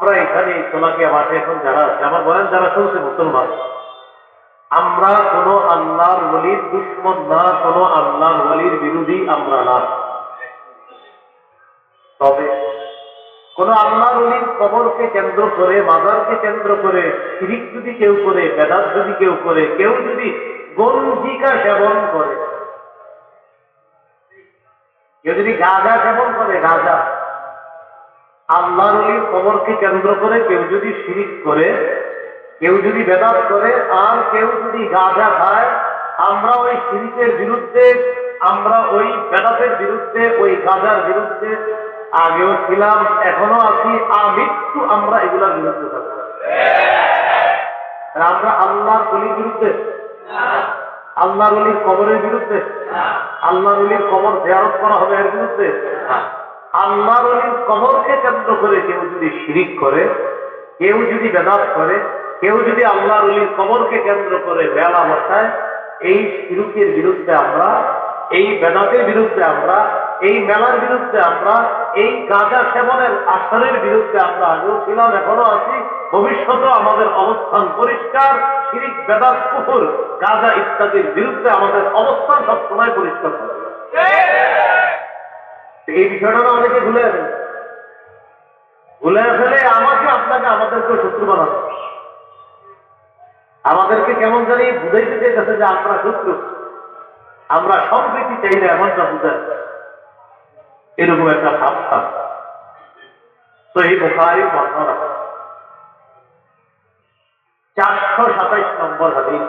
আমরা এখানে তোমাকে মাঠে এখন যারা আছে আমার বলেন যারা শুনছে মুসলমান, আমরা কোন আল্লাহর বলির দুশ্মন না, কোন আল্লাহর বলির বিরোধী আমরা না। তবে কোন আল্লাহর অলির কবরকে কেন্দ্র করে, মাজারকে কেন্দ্র করে, শিরিক যদি কেউ করে, বেদাত যদি কেউ করে, কেউ যদি গঞ্জিকা সেবন করে, কেউ যদি গাঁজা সেবন করে, গাঁজা আল্লাহর কবরকে কেন্দ্র করে কেউ যদি শিরিক করে, কেউ যদি বেদাত করে, আর কেউ যদি গাঁজা খায়, আমরা ওই শিরিকের বিরুদ্ধে, আমরা ওই বেদাতের বিরুদ্ধে, ওই গাঁজার বিরুদ্ধে আগেও ছিলাম, এখনও আছি আমৃত্যু আমরা এগুলার বিরুদ্ধে থাকব। আমরা আল্লাহর অলির বিরুদ্ধে? আল্লাহর অলির কবরের বিরুদ্ধে? আল্লাহর অলির কবর দেয়ারত করা হবে এর বিরুদ্ধে? আল্লাহর কবরকে কেন্দ্র করে কেউ যদি শিরিক করে, কেউ যদি বেদাত করে, কেউ যদি আল্লাহর অলির কবরকে কেন্দ্র করে বেলা বসায়, এই শিরুকের বিরুদ্ধে আমরা, এই বেদাতের বিরুদ্ধে আমরা, এই মেলার বিরুদ্ধে আমরা, এই গাঁজা সেবনের আসরের বিরুদ্ধে আমরা আগেও ছিলাম, এখনও আছি। ভবিষ্যতেও আমাদের অবস্থান পরিষ্কার, শিরিক, বেদাত কুকুর গাঁজা ইত্যাদির বিরুদ্ধে আমাদের অবস্থান সবসময় পরিষ্কার থাকবে। এই বিষয়টা না অনেকে ভুলে যাবেন ভুলে ফেলে আমাকে আপনাকে আমাদেরকে শত্রু বানাবে। আমাদেরকে কেমন জানি বুঝাইতে চাইতেছে যে আমরা শত্রু। আমরা সম্প্রীতি চাই না, এমনটা বুঝায়। এরকম একটা ভাব থাক তো এই বোখারি বর্ণনা চারশো সাতাইশ নম্বর হাদিস।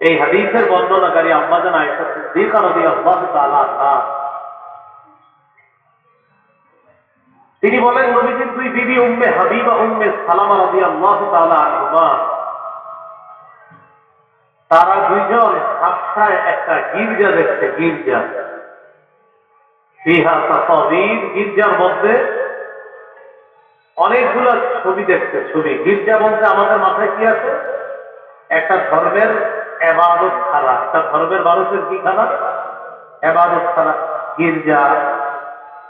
এই হাদিসের বর্ণনাকারী আম্মাজান আয়সা সিদ্দিকা নদী আল্লাহ তাআলা তিনি বলেন, নবীজির দুই বিবি উম্মে হাবিবা, উম্মে সালামা নদী আল্লাহ আনহুমা। তারা দুইজন হাফসায় একটা গির্জা দেখছে, গির্জা। তাসাবির গির্জার মধ্যে অনেকগুলো ছবি দেখছে, ছবি। গির্জা বলতে আমাদের মাথায় কি আছে? একটা ধর্মের এবাদত খানা। একটা ধর্মের মানুষের কি খানা? এবাদত খানা, গির্জা।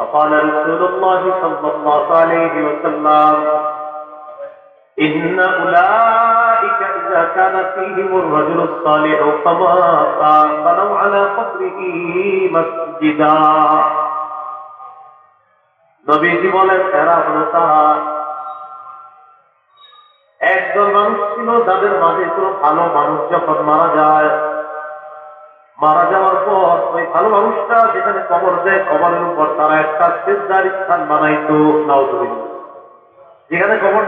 فقال رسول الله صلى الله عليه وسلم إن أولئك إذا كان فيهم الرجل الصالح فمات بنوا على قبره مسجدا নবীজি বলেন এরা হলো তারা একদল মানুষ ছিল যাদের মাঝে কোনো ভালো মানুষ যখন মারা যায় মারা যাওয়ার পর ওই ভালো মানুষটা যেখানে কবর দেয়, কবরের উপর তারা একটা সেজদার স্থান বানাইতো নাউজুবিল্লাহ যেখানে কবর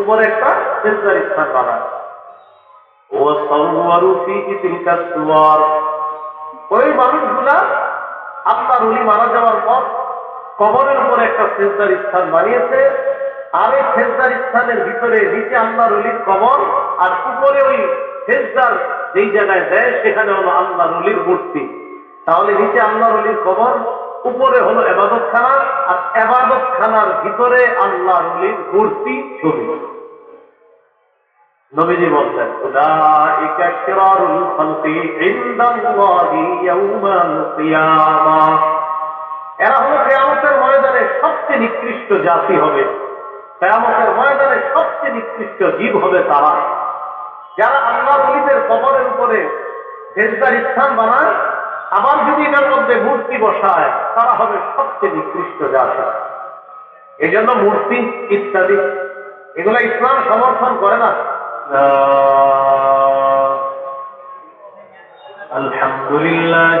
উপরে একটা সেজদার স্থান বানায়। ও ওই মানুষগুলা আপনার উনি মারা যাওয়ার পর কবরের উপরে একটা সেজদার স্থান বানিয়েছে, আর এই স্থানের ভিতরে, নিচে আল্লাহর অলির কবর, আর উপরে ওই সেজদার যেই জায়গায় দেয়, সেখানে হলো আল্লাহর অলির মূর্তি। তাহলে নিচে আল্লাহর অলির কবর, উপরে হলো এবাদত খানা আর এবাদত খানার ভিতরে আল্লাহর অলির মূর্তি ছবি। নবীজি সবচেয়ে নিকৃষ্ট জাতি হবে। কেয়ামতের ময়দানে সবচেয়ে নিকৃষ্ট জীব হবে তারা। যারা আল্লাহ অলিদের কবরের উপরে দেশদার স্থান বানান আবার যদি এটার মধ্যে মূর্তি বসায়, তারা হবে সবচেয়ে নিকৃষ্ট জাতি এই জন্য মূর্তি ইত্যাদি, এগুলো ইসলাম সমর্থন করে না। আলহামদুলিল্লাহ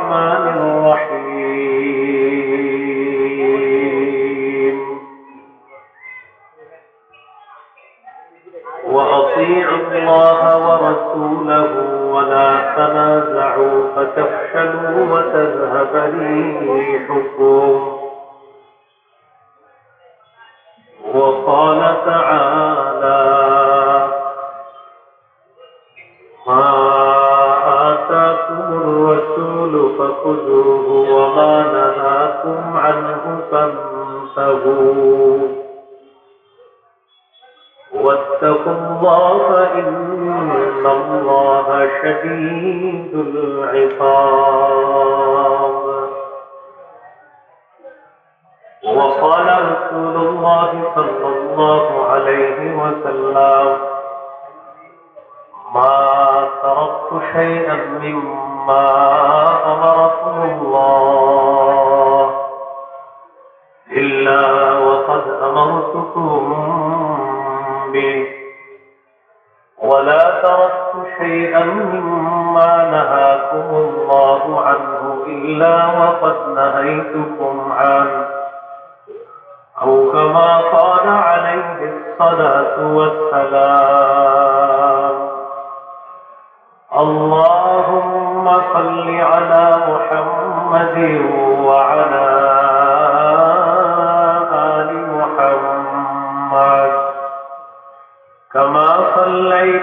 عنه فانتهوا واتقوا الله إن الله شديد العقاب. وقال رسول الله صلى الله عليه وسلم ما تركت شيئا مما أمركم الله إلا وقد أمرتكم به ولا تركت شيئا مما نهاكم الله عنه إلا وقد نهيتكم عنه. أو كما قال عليه الصلاة والسلام اللهم صل على محمد وعلى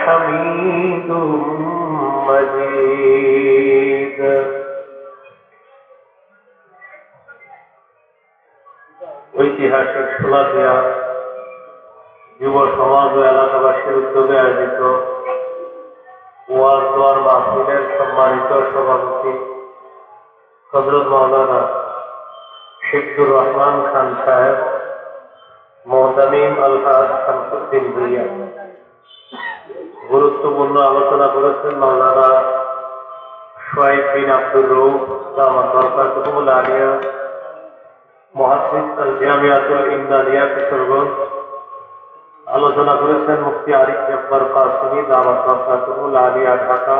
حميد مجيد ঐতিহাসিক সোলাপিয়া যুব সমাজ ও এলাকাবাসীর উদ্যোগে আয়োজিত ওয়ার দোয়ার মাহফিলের সম্মানিত সভাপতি হজরত মৌলানা শিবদুর রহমান খান সাহেব মোহতামিম আলহাজ শামসুদ্দিন ভুইয়া গুরুত্বপূর্ণ আলোচনা করেছেন মাওলানা সোয়াইব বিন আব্দুর রৌফ কিশোরগঞ্জ। আলোচনা করেছেন মুফতি আরিফ জব্বার কাসমি দামাত বরকাতুল আলিয়া ঢাকা।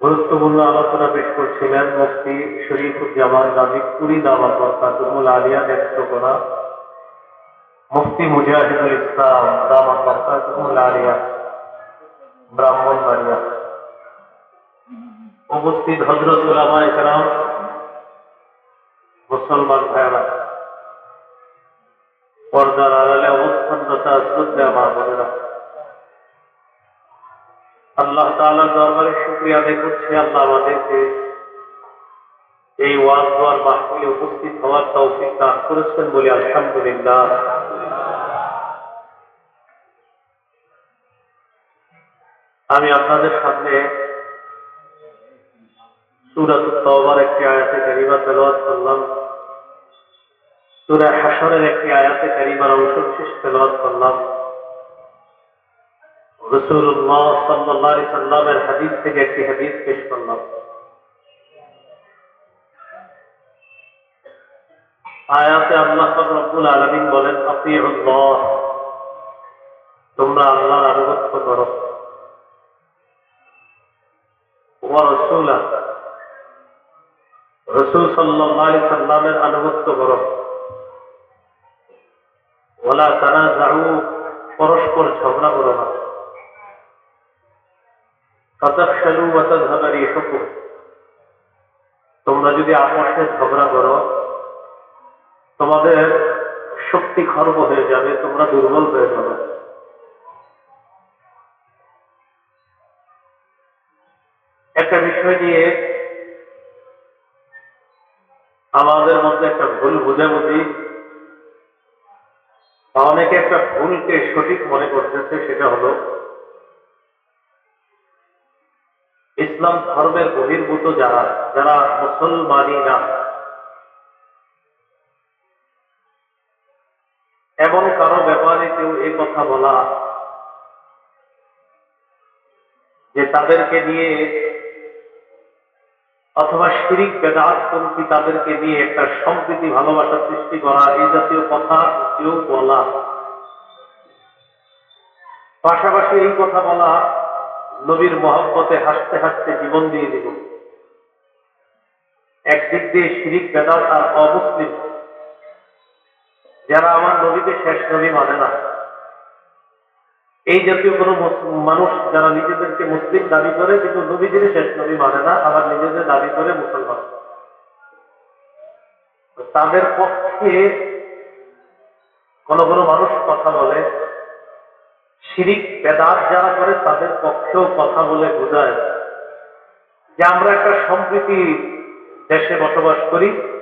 গুরুত্বপূর্ণ আলোচনা পেশ করছিলেন মুফতি শরীফুজ্জামান নাজিবপুরি দামাত বরকাতুল আলিয়া নেত্রকোনা। মুফতি মুজাহিদুল ইসলাম দামাত বরকাতুল আলিয়া ব্রাহ্মণবাড়িয়া উপস্থিত হজরত মুসলমান ভাইরা পর্দার আড়ালে অবস্থানরতা শ্রদ্ধা মা বোনেরা। আল্লাহ তাআলার দরবারে শুকরিয়া আদায় আল্লাহ আমাদেরকে এই ওয়াজ দোয়ার মাহফিলে উপস্থিত হওয়ার তৌফিক দান করেছেন বলে আলহামদুলিল্লাহ। আমি আপনাদের সামনে একটি আয়াতে কারিমা করলাম। সূরা হাশরের একটি আয়াতে কারিমার অংশ শেষ তেলাওয়াত করলাম। সাল্লামের হাদিস থেকে একটি হাদিস পেশ করলাম। আয়াতে আল্লাহ রব্বুল আলামিন বলেন, আতিউল্লাহ, তোমরা আল্লাহর আনুগত্য করো। রাসূলা সাল্লামের আনুগত্য তারা পরস্পর ঝগড়া করো না। তোমরা যদি আপসে ঝগড়া করো, তোমাদের শক্তি খর্ব হয়ে যাবে, তোমরা দুর্বল হয়ে যাবে। আমাদের মধ্যে একটা ভুল বুঝাবুঝি অনেকে একটা ভুলকে সঠিক মনে করতেছে, সেটা হল ইসলাম ধর্মের বহির্ভূত যারা যারা মুসলমানই না। এবং কারও ব্যাপারে কেউ এ কথা বলা যে তাদেরকে নিয়ে অথবা শিরিক বেদাতপন্থী তাদেরকে নিয়ে একটা সম্প্রীতি, ভালোবাসা সৃষ্টি করা, এই জাতীয় কথা কেউ বলা। পাশাপাশি এই কথা বলা, নবীর মহব্বতে হাসতে হাসতে জীবন দিয়ে দিব। একদিক দিয়ে শিরিক, বেদাত আর অমুসলিম, যারা আমার নবীকে শেষ নবী মানে না। এই জাতীয় কোন মানুষ যারা নিজেদেরকে মুসলিম দাবি করে, কিন্তু নবীদের শেষ নবী মানে না, আবার নিজেদের দাবি করে মুসলমান। তাদের পক্ষে কোন কোন মানুষ কথা বলে। শিরিক, বেদাত যারা করে, তাদের পক্ষেও কথা বলে বোঝায়। যে আমরা একটা সম্প্রীতি দেশে বসবাস করি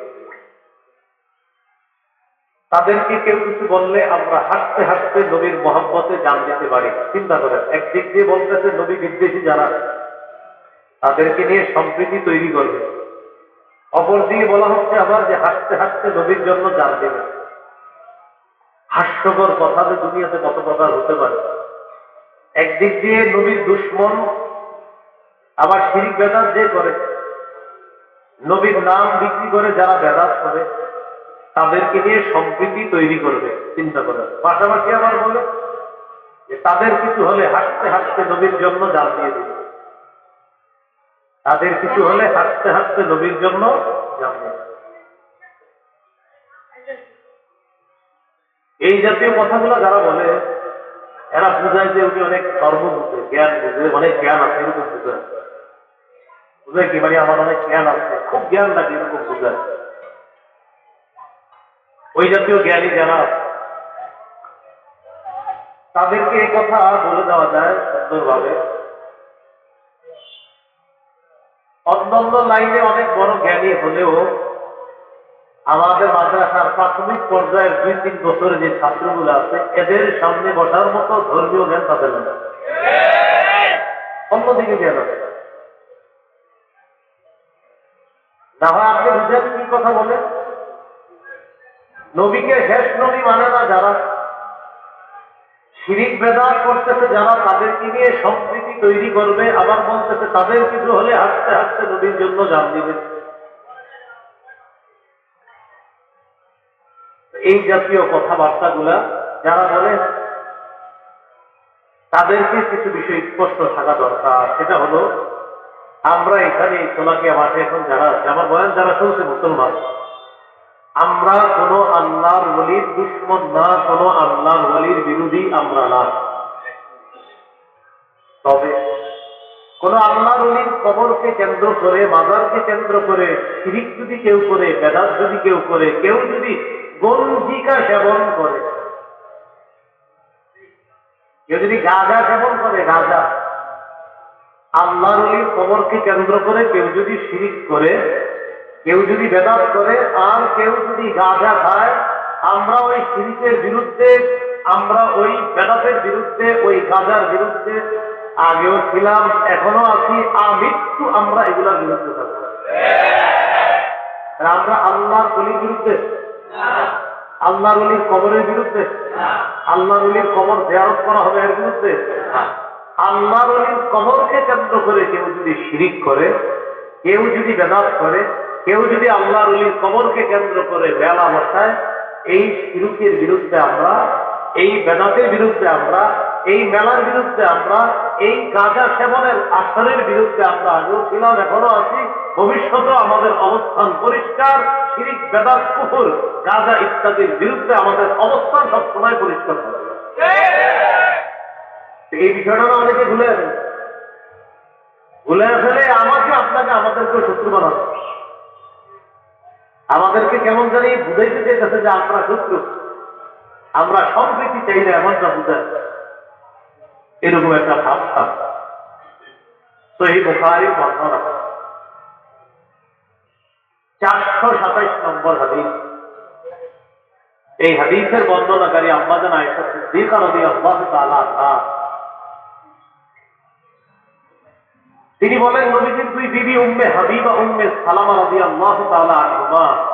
তাদেরকে কেউ কিছু বললে আমরা হাসতে হাসতে নবীর মহব্বতে জান দিতে পারি। চিন্তা করেন, একদিক দিয়ে বলতেছে নবী বিদ্বেষী যারা, তাদেরকে নিয়ে সম্প্রীতি তৈরি করবে। অপর দিকে বলা হচ্ছে আবার যে হাসতে হাসতে নবীর জন্য জান দেবে। হাস্যকর কথা যে দুনিয়াতে কত প্রকার হতে পারে। একদিক দিয়ে নবীর দুশ্মন, আবার শিরিক বেদাত যে করে, নবীর নাম বিক্রি করে যারা বেদাত করে তাদেরকে নিয়ে সম্প্রীতি তৈরি করবে, চিন্তা করে। পাশাপাশি আবার বলে যে, তাদের কিছু হলে হাসতে হাসতে নবীর জন্য জাল দিয়ে দিবে। তাদের কিছু হলে হাসতে হাসতে নবীর জন্য জাল দিয়ে এই জাতীয় কথাগুলো যারা বলে, এরা বুঝায় যে উনি অনেক ধর্ম বুঝে জ্ঞান বুঝে, অনেক জ্ঞান আছে এরকম বুঝে বুঝে কি মানে আমার অনেক জ্ঞান আছে, খুব জ্ঞান লাগে এরকম বুঝায়। ওই জাতীয় জ্ঞানী যারা তাদেরকে এই কথা বলে দেওয়া যায় সুন্দরভাবে। অন্যান্য লাইনে অনেক বড় জ্ঞানী হলেও আমাদের মাদ্রাসার প্রাথমিক পর্যায়ের দুই তিন বছরের যে ছাত্রগুলো আছে, এদের সামনে বসার মতো ধর্মীয় জ্ঞান তাদের না অন্যদিকে জ্ঞান আছে। না হয় আপনি বুঝেন কি কথা বলেন নবীকে শেষ নবী মানে না যারা শিরিক বেদাত করতেছে, যারা তাদেরকে নিয়ে সম্প্রীতি তৈরি করবে, আবার বলতেছে, তাদের কিছু হলে হাসতে হাসতে নবীর জন্য জান দিবে। এই জাতীয় কথাবার্তাগুলা, যারা বলে, তাদেরকে কিছু বিষয় স্পষ্ট থাকা দরকার। সেটা হলো, আমরা এখানে সোলাকিয়া মাঠে এখন যারা আমার বয়ান যারা শুনছে, মুসলমান। আমরা কোন আল্লাহর বলির দুশ্মন না, কোন আল্লাহর বলির বিরোধী আমরা না। তবে কোন আল্লাহর অলির কবরকে কেন্দ্র করে, মাজারকে কেন্দ্র করে, শিরিক যদি কেউ করে, বেদাত যদি কেউ করে, কেউ যদি গঞ্জিকা সেবন করে, কেউ যদি গাঁজা সেবন করে, গাঁজা, আল্লাহর অলির কবরকে কেন্দ্র করে কেউ যদি শিরিক করে কেউ যদি বেদাত করে, আর কেউ যদি গাঁজা খায়, আমরা ওই শিরিকের বিরুদ্ধে, আমরা ওই বেদাতের বিরুদ্ধে, ওই গাঁজার বিরুদ্ধে আগেও ছিলাম, এখনও আছি আমৃত্যু আমরা এগুলার বিরুদ্ধে থাকব। আমরা আল্লাহর অলির বিরুদ্ধে, আল্লাহর অলির কবরের বিরুদ্ধে, আল্লাহর অলির কবর দেয়ারত করা হবে এর বিরুদ্ধে। আল্লাহর অলির কবরকে কেন্দ্র করে কেউ যদি শিরিক করে, কেউ যদি বেদাত করে কেউ যদি আল্লাহর অলির কবরকে কেন্দ্র করে বেলা বসায়, এই শিরুকের বিরুদ্ধে আমরা, এই বেদাতের বিরুদ্ধে আমরা, এই মেলার বিরুদ্ধে আমরা, এই গাঁজা সেবনের আসরের বিরুদ্ধে আমরা আগেও ছিলাম, এখনও আছি। ভবিষ্যতেও আমাদের অবস্থান পরিষ্কার, শিরিক, বেদাত কুকুর গাঁজা ইত্যাদির বিরুদ্ধে আমাদের অবস্থান সবসময় পরিষ্কার থাকবে এই বিষয়টা অনেকে ভুলে ভুলে ফেলে আমাকে, আপনাকে আমাদেরকে শত্রু বানাবে। আমাদেরকে কেমন জানি বুঝাইতে চাইতেছে যে আমরা শত্রু আমরা সম্প্রীতি চাই না এমনটা বুঝায়। এরকম একটা ভাব থাক বোখারি, বর্ণনা। চারশো সাতাইশ নম্বর হাদিস। এই হাদিসের বর্ণনাকারী আম্মাজান আয়সা সিদ্দিকা নদী আল্লাহ তাআলা বলেন, নবীজির দুই বিবি, উম্মে হাবিবা, উম্মে সালামা রাদি আল্লাহ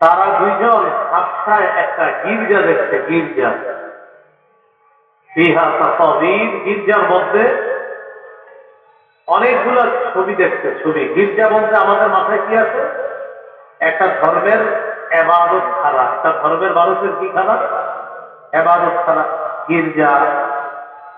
তারা দুইজন হাফসা একটা গির্জা দেখছে, গির্জা। গির্জার মধ্যে অনেকগুলো ছবি দেখছে, ছবি। গির্জা বলতে আমাদের মাথায় কি আছে? একটা ধর্মের এবাদত খানা। একটা ধর্মের মানুষের কি খানা? এবাদত খানা, গির্জা।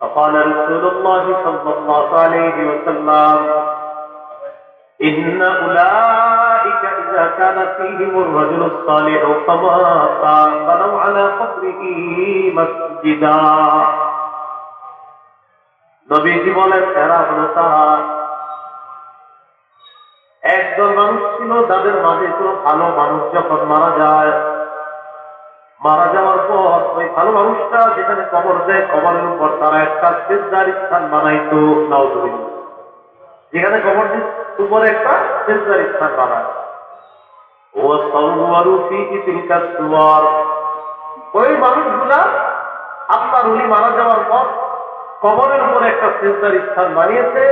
فقال رسول الله صلى الله عليه وسلم إن أولئك إذا كان فيهم الرجل الصالح فمات بنوا على قبره مسجدا নবীজি বলেন এরা হলো তারা একদল মানুষ ছিল তাদের মাঝে কোনো ভালো মানুষ যখন মারা যায় মারা যাওয়ার পর ওই ভালো মানুষটা যেখানে কবর দেয়, কবরের উপর তারা একটা সেজদার স্থান বানাইতো নাউজুবিল্লাহ যেখানে কবর উপরে একটা সেজদার স্থান বানায়। ও সুয়ার ওই মানুষগুলা আপনার উনি মারা যাওয়ার পর কবরের উপরে একটা সেজদার স্থান বানিয়েছে।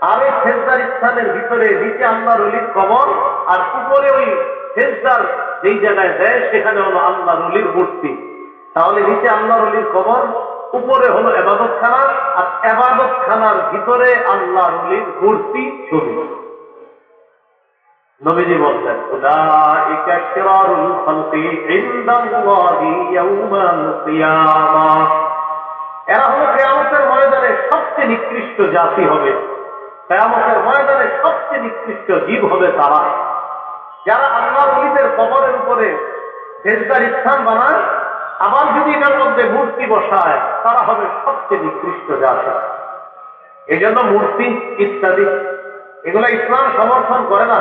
আর এই সেজদার স্থানের ভিতরে, নিচে আল্লাহর অলির কবর, আর উপরে ওই সেজদার যেই জায়গায় দেয়, সেখানে হলো আল্লাহর অলির মূর্তি। তাহলে নিচে আল্লাহর অলির কবর, উপরে হলো এবাদত খানা আর এবাদত খানার ভিতরে আল্লাহর অলির মূর্তি ছবি। নিকৃষ্ট জাতি হবে। কেয়ামতের ময়দানে সবচেয়ে নিকৃষ্ট জীব হবে তারা। যারা আল্লাহ অলিদের কবরের উপরে দেশদার স্থান বানায়, আবার যদি এটার মধ্যে মূর্তি বসায়, তারা হবে সবচেয়ে নিকৃষ্ট জাতি এই জন্য মূর্তি ইত্যাদি, এগুলো ইসলাম সমর্থন করে না।